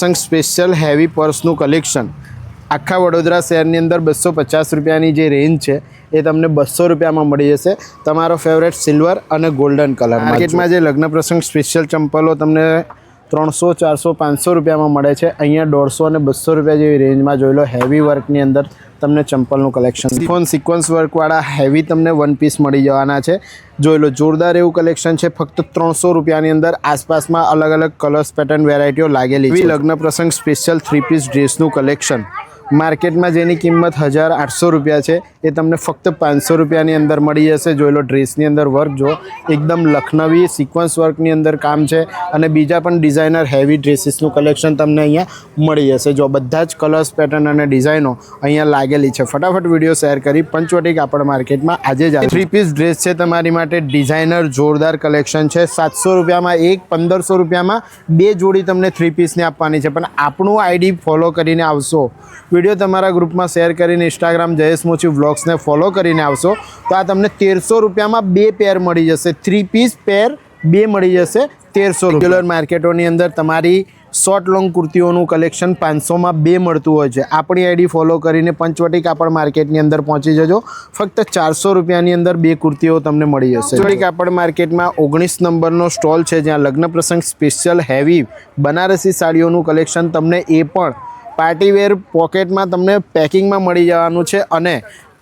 સંગ special heavy પર્સનું collection આખા વડોદરા શહેરની અંદર બસો પચાસ રૂપિયાની જે રેન્જ છે, એ તમને બસો રૂપિયામાં મળી જશે. તમારો ફેવરેટ સિલ્વર અને ગોલ્ડન કલર માર્કેટમાં જે. લગ્ન પ્રસંગ સ્પેશિયલ ચંપલો તમને ત્રણસો, ચારસો, પાંચસો રૂપિયામાં મળે છે. અહીંયા દોઢસો અને બસો રૂપિયા જેવી રેન્જમાં જોઈ લો હેવી વર્કની અંદર તમને ચંપલનું કલેક્શન સિફોન સિક્વન્સ વર્કવાળા હેવી તમને વન પીસ મળી જવાના છે. જોઈ લો, જોરદાર એવું કલેક્શન છે. ફક્ત ત્રણસો રૂપિયાની અંદર આસપાસમાં અલગ અલગ કલર્સ પેટર્ન વેરાયટીઓ લાગેલી છે. લગ્ન પ્રસંગ સ્પેશિયલ થ્રી પીસ ડ્રેસનું કલેક્શન માર્કેટમાં જેની કિંમત હજાર આઠસો રૂપિયા છે, એ તમને ફક્ત પાંચસો રૂપિયાની અંદર મળી જશે. જોઈ લો, ડ્રેસની અંદર વર્ક જો એકદમ લખનવી સિક્વન્સ વર્કની અંદર કામ છે અને બીજા પણ ડિઝાઇનર હેવી ડ્રેસીસનું કલેક્શન તમને અહીંયા મળી જશે. જો બધા જ કલર્સ પેટર્ન અને ડિઝાઇનો અહીંયા લાગેલી છે. ફટાફટ વીડિયો શેર કરી પંચવટી કાપડ માર્કેટમાં આજે જ થ્રી પીસ ડ્રેસ છે તમારી માટે. ડિઝાઇનર જોરદાર કલેક્શન છે. સાતસો રૂપિયામાં એક, પંદરસો રૂપિયામાં બે જોડી તમને થ્રી પીસની આપવાની છે. પણ આપણું આઈડી ફોલો કરીને આવશો વીડિયો તમારા ગ્રુપમાં શેર કરીને ઇન્સ્ટાગ્રામ જયેશ મોચી વ્લોગ્સને ફોલો કરીને આવશો. તો આ તમને તેરસો રૂપિયામાં બે પેર મળી જશે. થ્રી પીસ પેર બે મળી જશે. તેરસો રેગ્યુલર માર્કેટોની અંદર તમારી શોર્ટ લોંગ કુર્તીઓનું કલેક્શન પાંચસોમાં બે મળતું હોય છે. આપણી આઈડી ફોલો કરીને પંચવટી કાપડ માર્કેટની અંદર પહોંચી જજો. ફક્ત ચારસો રૂપિયાની અંદર બે કુર્તીઓ તમને મળી જશે. પંચવટી કાપડ માર્કેટમાં ઓગણીસ નંબરનો સ્ટોલ છે. જ્યાં લગ્ન પ્રસંગ સ્પેશિયલ હેવી બનારસી સાડીઓનું કલેક્શન તમને એ પણ પાર્ટીવેર પોકેટમાં તમને પેકિંગમાં મળી જવાનું છે અને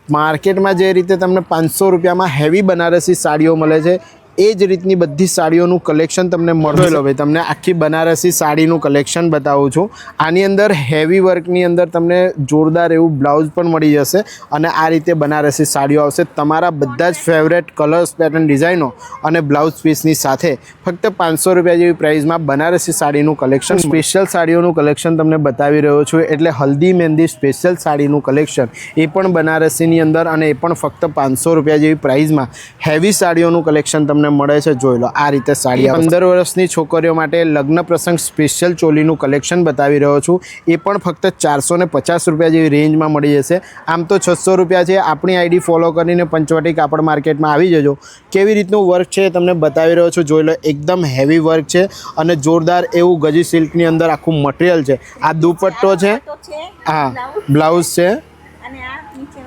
માર્કેટમાં જે રીતે તમને પાંચસો રૂપિયામાં હેવી બનારસી સાડીઓ મળે છે એ જ રીતની બધી સાડીઓનું કલેક્શન તમને મળશે હવે તમને આખી બનારસી સાડીનું કલેક્શન બતાવું છું. આની અંદર હેવી વર્કની અંદર તમને જોરદાર એવું બ્લાઉઝ પણ મળી જશે અને આ રીતે બનારસી સાડીઓ આવશે. તમારા બધા જ ફેવરેટ કલર્સ પેટર્ન ડિઝાઇનો અને બ્લાઉઝ પીસની સાથે ફક્ત પાંચસો રૂપિયા જેવી પ્રાઇસમાં બનારસી સાડીનું કલેક્શન સ્પેશિયલ સાડીઓનું કલેક્શન તમને બતાવી રહ્યો છું. એટલે હલ્દી મહેંદી સ્પેશિયલ સાડીનું કલેક્શન એ પણ બનારસીની અંદર અને એ પણ ફક્ત પાંચસો રૂપિયા જેવી પ્રાઇસમાં હેવી સાડીઓનું કલેક્શન તમને મળે છે જોઈ લો. આ રીતે સાડી પંદર વર્ષની છોકરીઓ માટે લગ્ન પ્રસંગ સ્પેશિયલ ચોલીનું કલેક્શન બતાવી રહ્યો છું. એ પણ ફક્ત ચારસો ને પચાસ રૂપિયા જેવી રેન્જમાં મળી જશે. આમ તો છસો રૂપિયા છે. આપણી આઈડી ફોલો કરીને પંચવટી કાપડ માર્કેટમાં આવી જજો. કેવી રીતનું વર્ક છે એ તમને બતાવી રહ્યો છું. જોઈ લો એકદમ હેવી વર્ક છે અને જોરદાર એવું ગજી સિલ્કની અંદર આખું મટીરિયલ છે. આ દુપટ્ટો છે. હા બ્લાઉઝ છે.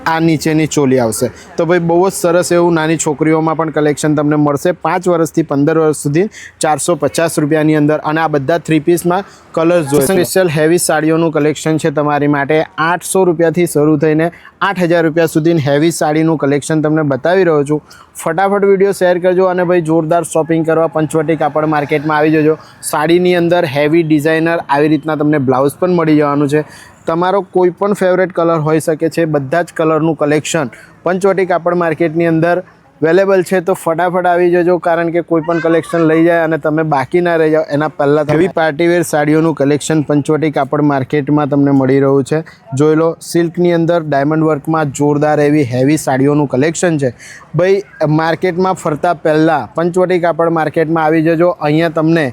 આ નીચેની ચોલી આવશે. તો ભાઈ, બહુ જ સરસ એવું નાની છોકરીઓમાં પણ કલેક્શન તમને મળશે. પાંચ વર્ષથી પંદર વર્ષ સુધી ચારસો પચાસ રૂપિયાની અંદર. અને આ બધા થ્રી પીસમાં કલર્સ જોઈએ સ્પેશિયલ હેવી સાડીઓનું કલેક્શન છે તમારી માટે. આઠસો રૂપિયાથી શરૂ થઈને આઠ હજાર રૂપિયા સુધી હેવી સાડીનું કલેક્શન તમને બતાવી રહ્યો છું. ફટાફટ વીડિયો શેર કરજો અને ભાઈ, જોરદાર શોપિંગ કરવા પંચવટી કાપડ માર્કેટમાં આવી જજો. સાડીની અંદર હેવી ડિઝાઇનર આવી રીતના તમને બ્લાઉઝ પણ મળી જવાનું છે. તમારો કોઈ પણ ફેવરેટ કલર હોઈ શકે છે બધા જ કલરનું કલેક્શન પંચવટી કાપડ માર્કેટની અંદર અવેલેબલ છે તો ફટાફટ આવી જજો કારણ કે કોઈ પણ કલેક્શન લઈ જાય અને તમે બાકી ના રહી જાઓ. એના પહેલાં એવી પાર્ટીવેર સાડીઓનું કલેક્શન પંચવટી કાપડ માર્કેટમાં તમને મળી રહ્યું છે. જોઈ લો સિલ્કની અંદર ડાયમંડ વર્કમાં જોરદાર એવી હેવી સાડીઓનું કલેક્શન છે. ભાઈ માર્કેટમાં ફરતા પહેલાં પંચવટી કાપડ માર્કેટમાં આવી જજો. અહીંયા તમને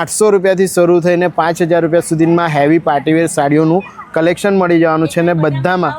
આઠસો રૂપિયાથી શરૂ થઈને પાંચ હજાર રૂપિયા સુધીમાં હેવી પાર્ટીવેર સાડીઓનું કલેક્શન મળી જવાનું છે ને બધામાં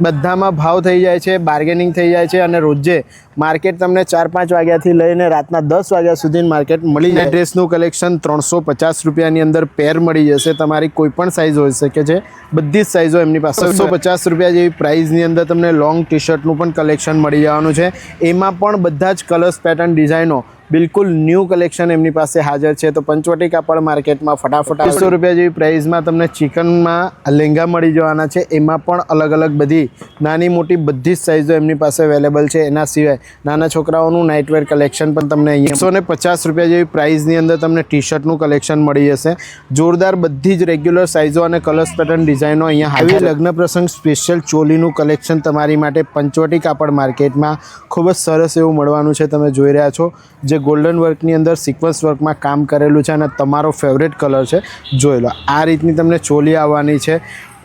બધામાં ભાવ થઈ જાય છે બાર્ગેનિંગ થઈ જાય છે અને રોજે માર્કેટ તમને ચાર પાંચ વાગ્યાથી લઈને રાતના દસ વાગ્યા સુધી માર્કેટ મળી જાય. ડ્રેસનું કલેક્શન ત્રણસો પચાસ રૂપિયાની અંદર પેર મળી જશે. તમારી કોઈ પણ સાઇઝ હોઈ શકે છે. બધી જ સાઇઝો એમની પાસે. બસો પચાસ રૂપિયા જેવી પ્રાઇઝની અંદર તમને લોંગ ટી શર્ટનું પણ કલેક્શન મળી જવાનું છે. એમાં પણ બધા જ કલર્સ પેટર્ન ડિઝાઇનો બિલકુલ ન્યૂ કલેક્શન એમની પાસે હાજર છે. તો પંચવટી કાપડ માર્કેટમાં ફટાફટ આઠસો રૂપિયા જેવી પ્રાઇઝમાં તમને ચિકનમાં લેંગા મળી જવાના છે. એમાં પણ અલગ અલગ બધી નાની મોટી બધી જ સાઇઝો એમની પાસે અવેલેબલ છે. એના સિવાય નાના છોકરાઓનું નાઇટવેર કલેક્શન પણ તમને અહીંયા એકસો ને પચાસ રૂપિયા જેવી પ્રાઇઝની અંદર તમને ટી શર્ટનું કલેક્શન મળી જશે. જોરદાર બધી જ રેગ્યુલર સાઇઝો અને કલર્સ પેટર્ન ડિઝાઇનો અહીંયા આવી લગ્ન પ્રસંગ સ્પેશિયલ ચોલીનું કલેક્શન તમારી માટે પંચવટી કાપડ માર્કેટમાં ખૂબ જ સરસ એવું મળવાનું છે. તમે જોઈ રહ્યા છો જે ગોલ્ડન વર્કની અંદર સિક્વન્સ વર્કમાં કામ કરેલું છે અને તમારો ફેવરેટ કલર છે. જોઈ લો, આ રીતની તમને ચોલી આવવાની છે.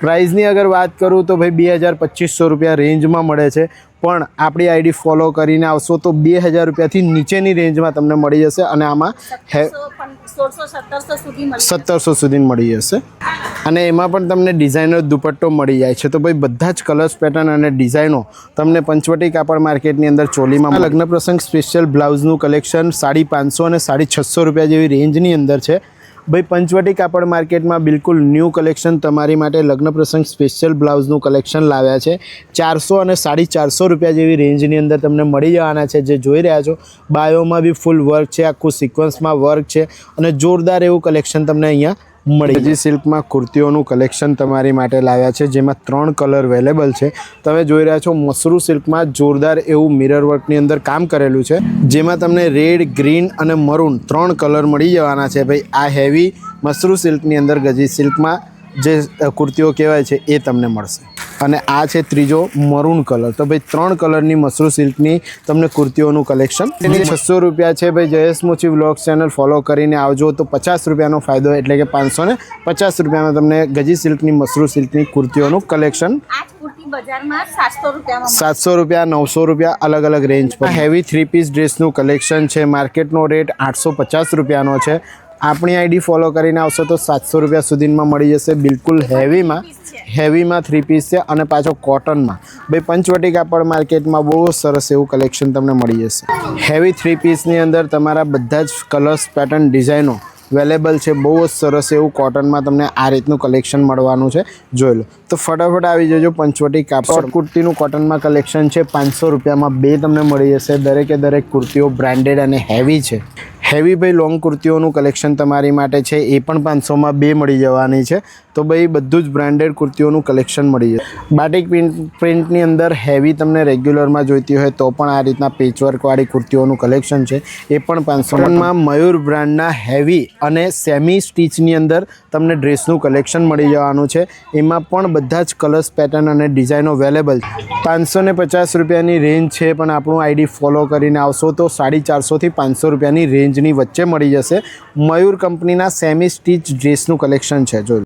પ્રાઇઝની અગર વાત કરું તો ભાઈ બે હજાર પચીસો રૂપિયા રેન્જમાં મળે છે. પણ આપણી આઈડી ફોલો કરીને આવશો તો બે હજાર રૂપિયાથી નીચેની રેન્જમાં તમને મળી જશે અને આમાં હે સત્તરસો સુધી મળી જશે. અને એમાં પણ તમને ડિઝાઇનર દુપટ્ટો મળી જાય છે. તો ભાઈ બધા જ કલર્સ પેટર્ન અને ડિઝાઇનો તમને પંચવટી કાપડ માર્કેટની અંદર ચોલીમાં લગ્ન પ્રસંગ સ્પેશિયલ બ્લાઉઝનું કલેક્શન સાડી પાંચસો અને સાડી છસો રૂપિયા જેવી રેન્જની અંદર છે. ભાઈ, પંચવટી કાપડ માર્કેટમાં બિલકુલ ન્યૂ કલેક્શન તમારી માટે લગ્ન પ્રસંગ સ્પેશિયલ બ્લાઉઝનું કલેક્શન લાવ્યા છે. ચારસો અને સાડી ચારસો રૂપિયા જેવી રેન્જની અંદર તમને મળી જવાના છે. જે જોઈ રહ્યા છો, બાયોમાં બી ફૂલ વર્ક છે, આખું સિક્વન્સમાં વર્ક છે અને જોરદાર એવું કલેક્શન તમને અહીંયા મળી જી સિલ્કમાં કુર્તીઓનું કલેક્શન તમારી માટે લાવ્યા છે, જેમાં ત્રણ કલર અવેલેબલ છે. તમે જોઈ રહ્યા છો, મસરૂ સિલ્કમાં જોરદાર એવું મિરર વર્કની અંદર કામ કરેલું છે. જેમાં તમને રેડ, ગ્રીન અને મરૂન ત્રણ કલર મળી જવાના છે. ભાઈ, આ હેવી મસરૂ સિલ્કની અંદર ગજી સિલ્કમાં જે કુર્તીઓ કહેવાય છે, એ તમને મળશે. અને આ છે ત્રીજો મરૂન કલર. તો ભાઈ ત્રણ કલરની મસરૂ સિલ્કની તમને કુર્તીઓનું કલેક્શન. એની છસો રૂપિયા છે ભાઈ Jayesh Mochi vlog channel follow કરીને આવજો તો પચાસ રૂપિયાનો ફાયદો એટલે કે પાંચસો ને પચાસ રૂપિયામાં તમને ગજી સિલ્કની મસરૂ સિલ્કની કુર્તીઓનું કલેક્શન. સાતસો રૂપિયા નવસો રૂપિયા અલગ અલગ રેન્જ પર. હેવી થ્રી પીસ ડ્રેસનું કલેક્શન છે. માર્કેટનો રેટ આઠસો પચાસ રૂપિયાનો છે. આપણી આઈડી ફોલો કરીને આવશો તો સાતસો રૂપિયા સુધીમાં મળી જશે. બિલકુલ હેવીમાં હેવીમાં થ્રી પીસ છે અને પાછો કોટનમાં ભાઈ પંચવટી કાપડ માર્કેટમાં બહુ સરસ એવું કલેક્શન તમને મળી જશે. હેવી થ્રી પીસની અંદર તમારા બધા જ કલર્સ પેટર્ન ડિઝાઇનો અવેલેબલ છે. બહુ જ સરસ એવું કોટનમાં તમને આ રીતનું કલેક્શન મળવાનું છે. જોઈ લો. તો ફટાફટ આવી જજો પંચવટી કાપડ. કુર્તીનું કોટનમાં કલેક્શન છે. પાંચસો રૂપિયામાં બે તમને મળી જશે. દરેકે દરેક કુર્તીઓ બ્રાન્ડેડ અને હેવી છે. હેવી ભાઈ લોંગ કુર્તીઓનું કલેક્શન તમારી માટે છે, એ પણ પાંચસોમાં બે મળી જવાની છે. તો ભાઈ બધું જ બ્રાન્ડેડ કુર્તીઓનું કલેક્શન મળી જશે બાટિક પ્રિન્ટ પ્રિન્ટની અંદર હેવી તમને રેગ્યુલરમાં જોઈતી હોય તો પણ આ રીતના પેચવર્કવાળી કુર્તીઓનું કલેક્શન છે. એ પણ પાંચસોમાં મયુર બ્રાન્ડના હેવી અને સેમી સ્ટીચની અંદર તમને ડ્રેસનું કલેક્શન મળી જવાનું છે. એમાં પણ બધા જ કલર્સ પેટર્ન અને ડિઝાઇનો અવેલેબલ છે. પાંચસો ને પચાસ રૂપિયાની રેન્જ છે પણ આપણું આઈડી ફોલો કરીને આવશો તો સાડી ચારસોથી પાંચસો રૂપિયાની રેન્જની વચ્ચે મળી જશે. મયુર કંપનીના સેમી સ્ટીચ ડ્રેસનું કલેક્શન છે જો